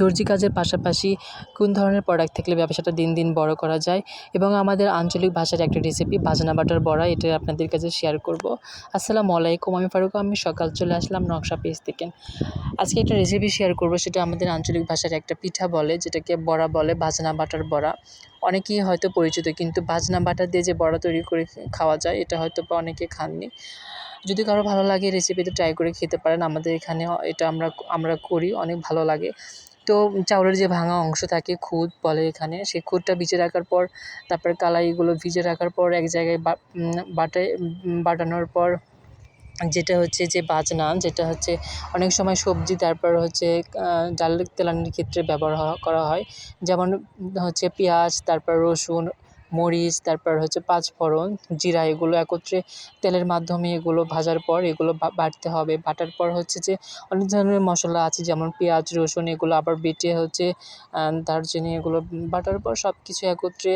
দর্জি কাজের পাশাপাশি কোন ধরনের প্রোডাক্ট থাকলে ব্যবসাটা দিন দিন বড় করা যায় এবং আমাদের আঞ্চলিক ভাষার একটা রেসিপি বাজনা বাটার বড়া, এটা আপনাদের কাছে শেয়ার করব। আসসালামু আলাইকুম, আমি ফারুক আমি সকাল চলে আসলাম নকশা পেজ থেকে। আজকে একটা রেসিপি শেয়ার করব, সেটা আমাদের আঞ্চলিক ভাষার একটা পিঠা বলে, যেটাকে বড়া বলে, বাজনা বাটার বড়া। অনেকেই হয়তো পরিচিত, কিন্তু বাজনা বাটা দিয়ে যে বড়া তৈরি করে খাওয়া যায়, এটা হয়তো বা অনেকে খাননি। যদি কারও ভালো লাগে রেসিপিটা ট্রাই করে খেতে পারেন। আমাদের এখানে এটা আমরা আমরা করি, অনেক ভালো লাগে। তো চাউলের যে ভাঙা অংশ থাকে, খুদ বলে এখানে, সেই খুদটা ভিজে রাখার পর, তারপরে কালাইগুলো ভিজে রাখার পর এক জায়গায় বাটে বাটানোর পর যেটা হচ্ছে যে বাজনা, যেটা হচ্ছে অনেক সময় সবজি, তারপর হচ্ছে ডাল তেলানির ক্ষেত্রে ব্যবহার করা হয়। যেমন হচ্ছে পেঁয়াজ, তারপর রসুন মরিচ, তারপর হচ্ছে পাঁচফোড়ন জিরা, এগুলো একত্রে তেলের মাধ্যমে এগুলো ভাজার পর এগুলো বাটতে হবে। বাটার পর হচ্ছে যে অনেক ধরনের মশলা আছে, যেমন পেঁয়াজ, রসুন, এগুলো আবার বেটে হচ্ছে দারচিনি এগুলো বাটার পর সব কিছু একত্রে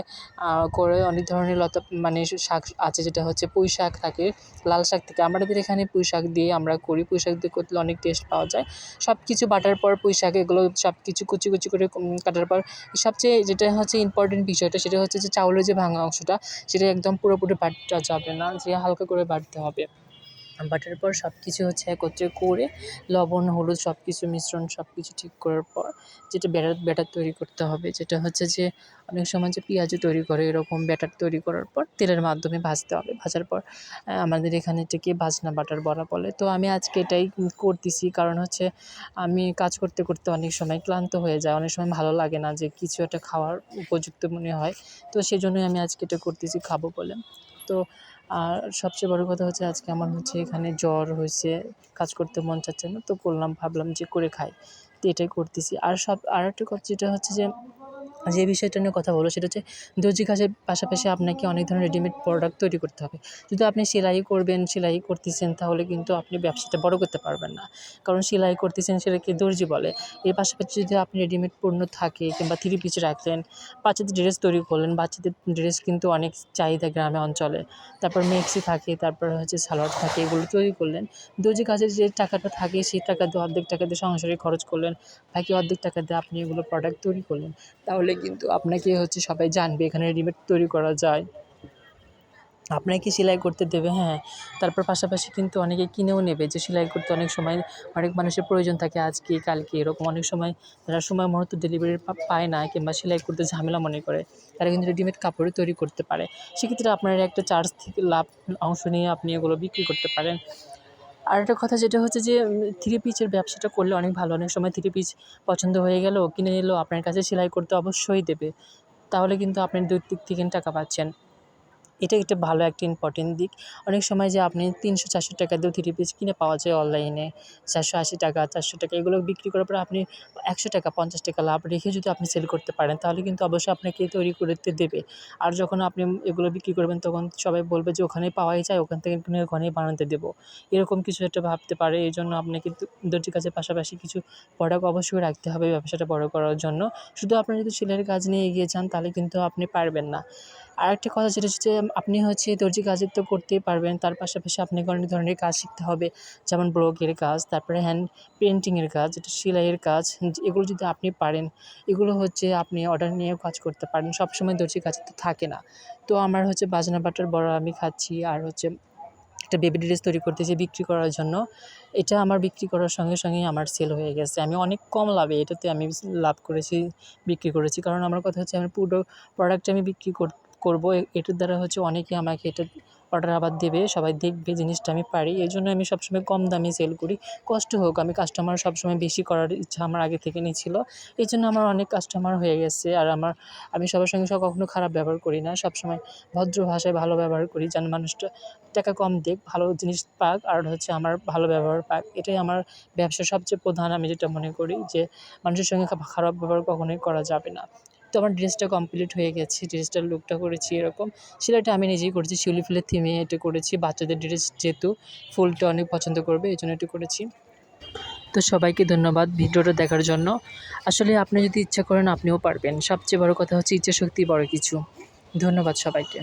করে অনেক ধরনের লতা মানে শাক আছে যেটা হচ্ছে পুঁই শাক থাকে, লাল শাক থেকে। আমাদের এখানে পুঁই শাক দিয়ে আমরা করি। পুঁই শাক দিয়ে করলে অনেক টেস্ট পাওয়া যায়। সব কিছু বাটার পর পুঁই শাক, এগুলো সব কিছু কুচি কুচি করে কাটার পর সবচেয়ে যেটা হচ্ছে ইম্পর্টেন্ট বিষয়টা সেটা হচ্ছে যে চাউলের যে ভাঙা অংশটা সেটা একদম পুরোপুরি বাটা যাবে না যে হালকা করে বাটতে হবে। বাটার পর সব কিছু হচ্ছে একত্রে করে লবণ, হলুদ সব কিছু মিশ্রণ সব কিছু ঠিক করার পর যেটা ব্যাটার ব্যাটার তৈরি করতে হবে, যেটা হচ্ছে যে অনেক সময় যে পেঁয়াজও তৈরি করে এরকম ব্যাটার তৈরি করার পর তেলের মাধ্যমে ভাজতে হবে। ভাজার পর আমাদের এখানে এটাকে ভাজনা বাটার বড়া বলে। তো আমি আজকে এটাই করতেছি, কারণ হচ্ছে আমি কাজ করতে করতে অনেক সময় ক্লান্ত হয়ে যায় অনেক সময় ভালো লাগে না যে কিছু একটা খাওয়ার উপযুক্ত মনে হয়। তো সেই জন্যই আমি আজকে এটা করতেছি খাব বলে। তো আর সবচেয়ে বড় কথা হচ্ছে আজকে আমার হচ্ছে এখানে জ্বর হয়েছে, কাজ করতে মন চাচ্ছে না, তো করলাম ভাবলাম যে করে খাই। তো এটাই করতেছি। আর সব আর একটা কথা যেটা হচ্ছে যে যে বিষয়টা নিয়ে কথা বলব সেটা হচ্ছে দর্জি কাজের পাশাপাশি আপনাকে অনেক ধরনের রেডিমেড প্রোডাক্ট তৈরি করতে হবে। যদি আপনি সেলাই করবেন সেলাই করতেছেন, তাহলে কিন্তু আপনি ব্যবসাটা বড় করতে পারবেন না। কারণ সেলাই করতেছেন সেটাকে দর্জি বলে। এর পাশাপাশি যদি আপনি রেডিমেড পণ্য থাকে কিংবা থ্রি পিস রাখলেন, বাচ্চাদের ড্রেস তৈরি করলেন, বাচ্চাদের ড্রেস কিন্তু অনেক চাহিদা গ্রামে অঞ্চলে। তারপর মেক্সি থাকে, তারপর হচ্ছে সালোয়ার থাকে, এগুলো তৈরি করলেন। দর্জি কাজের যে টাকাটা থাকে, সেই টাকা দিয়ে অর্ধেক টাকা দিয়ে সংসারে খরচ করলেন। বাকি অর্ধেক টাকা দিয়ে আপনি এগুলো প্রোডাক্ট তৈরি করলেন। তাহলে কিন্তু আপনাকে হচ্ছে সবাই জানবে, এখানে রেডিমেড তৈরি করা যায়। আপনাকে সেলাই করতে দেবে হ্যাঁ। তারপর পাশাপাশি কিন্তু অনেকে কিনেও নেবে যে সেলাই করতে অনেক সময় অনেক মানুষের প্রয়োজন থাকে আজকে, কালকে, এরকম অনেক সময় যারা সময় মতো ডেলিভারি পায় না কিংবা সেলাই করতে ঝামেলা মনে করে, তারা কিন্তু রেডিমেড কাপড় তৈরি করতে পারে। সেক্ষেত্রে আপনার একটা চার্জ থেকে লাভ অংশ নিয়ে আপনি এগুলো বিক্রি করতে পারেন। আর একটা কথা যেটা হচ্ছে যে থ্রি পিচের ব্যবসাটা করলে অনেক ভালো। অনেক সময় থ্রি পিচ পছন্দ হয়ে গেল, কিনে নিল, আপনার কাছে সেলাই করতে অবশ্যই দেবে। তাহলে কিন্তু আপনি দুই দিক থেকে টাকা পাচ্ছেন। এটা একটা ভালো একটা ইম্পর্টেন্ট দিক। অনেক সময় যে আপনি তিনশো চারশো টাকা দিয়েও থ্রি পিস কিনে পাওয়া যায় অনলাইনে চারশো আশি টাকা, চারশো টাকা এগুলো বিক্রি করার পরে আপনি একশো টাকা, পঞ্চাশ টাকা লাভ রেখে যদি আপনি সেল করতে পারেন, তাহলে কিন্তু অবশ্যই আপনাকে তৈরি করতে দেবে। আর যখন আপনি এগুলো বিক্রি করবেন, তখন সবাই বলবে যে ওখানেই পাওয়াই যায়, ওখান থেকে কিনে ওখানেই বানাতে দেবো। এরকম কিছু একটা ভাবতে পারে, এই জন্য আপনাকে দর্জি কাজের পাশাপাশি কিছু প্রোডাক্ট অবশ্যই রাখতে হবে ব্যবসাটা বড় করার জন্য। শুধু আপনার যদি সেলের কাজ নিয়ে এগিয়ে যান, তাহলে কিন্তু আপনি পারবেন না। আরেকটা কথা যেটা হচ্ছে, আপনি হচ্ছে দর্জি কাজের তো করতেই পারবেন, তার পাশাপাশি আপনাকে অনেক ধরনের কাজ শিখতে হবে, যেমন ব্লগের কাজ, তারপরে হ্যান্ড পেন্টিংয়ের কাজ যেটা সেলাইয়ের কাজ, এগুলো যদি আপনি পারেন, এগুলো হচ্ছে আপনি অর্ডার নিয়েও কাজ করতে পারেন, সবসময় দর্জি কাজ তো থাকে না। তো আমার হচ্ছে বাজনা বাটার বড় আমি খাচ্ছি, আর হচ্ছে একটা বেবি ড্রেস তৈরি করতেছি বিক্রি করার জন্য, এটা আমার বিক্রি করার সঙ্গে সঙ্গেই আমার সেল হয়ে গেছে। আমি অনেক কম লাভে এটাতে আমি লাভ করেছি, বিক্রি করেছি, কারণ আমার কথা হচ্ছে আমি পুরো প্রোডাক্ট আমি বিক্রি কর করব। এটার দ্বারা হচ্ছে অনেকে আমাকে এটা অর্ডার আবার দেবে, সবাই দেখবে জিনিসটা আমি পারি। এই জন্য আমি সবসময় কম দামে সেল করি। কষ্ট হোক, আমি কাস্টমার সবসময় বেশি করার ইচ্ছা আমার আগে থেকে নিয়ে ছিল এই জন্য আমার অনেক কাস্টমার হয়ে গেছে আর আমার, আমি সবার সঙ্গে সব কখনো খারাপ ব্যবহার করি না। সবসময় ভদ্র ভাষায় ভালো ব্যবহার করি, যেন মানুষটা টাকা কম দেখ ভালো জিনিস পাক আর হচ্ছে আমার ভালো ব্যবহার পাক। এটাই আমার ব্যবসার সবচেয়ে প্রধান আমি যেটা মনে করি যে, মানুষের সঙ্গে খারাপ ব্যবহার কখনোই করা যাবে না। তো আমার ড্রেসটা কমপ্লিট হয়ে গেছে ড্রেসটার লুকটা করেছি এরকম। সেলাইটা আমি নিজেই করেছি, শিউলি ফুলের থিমে এটা করেছি। বাচ্চাদের ড্রেস যেহেতু ফুলটা অনেক পছন্দ করবে, এই জন্য এটা করেছি। তো সবাইকে ধন্যবাদ ভিডিওটা দেখার জন্য। আসলে আপনি যদি ইচ্ছা করেন আপনিও পারবেন। সবচেয়ে বড় কথা হচ্ছে ইচ্ছা শক্তি বড় কিছু। ধন্যবাদ সবাইকে।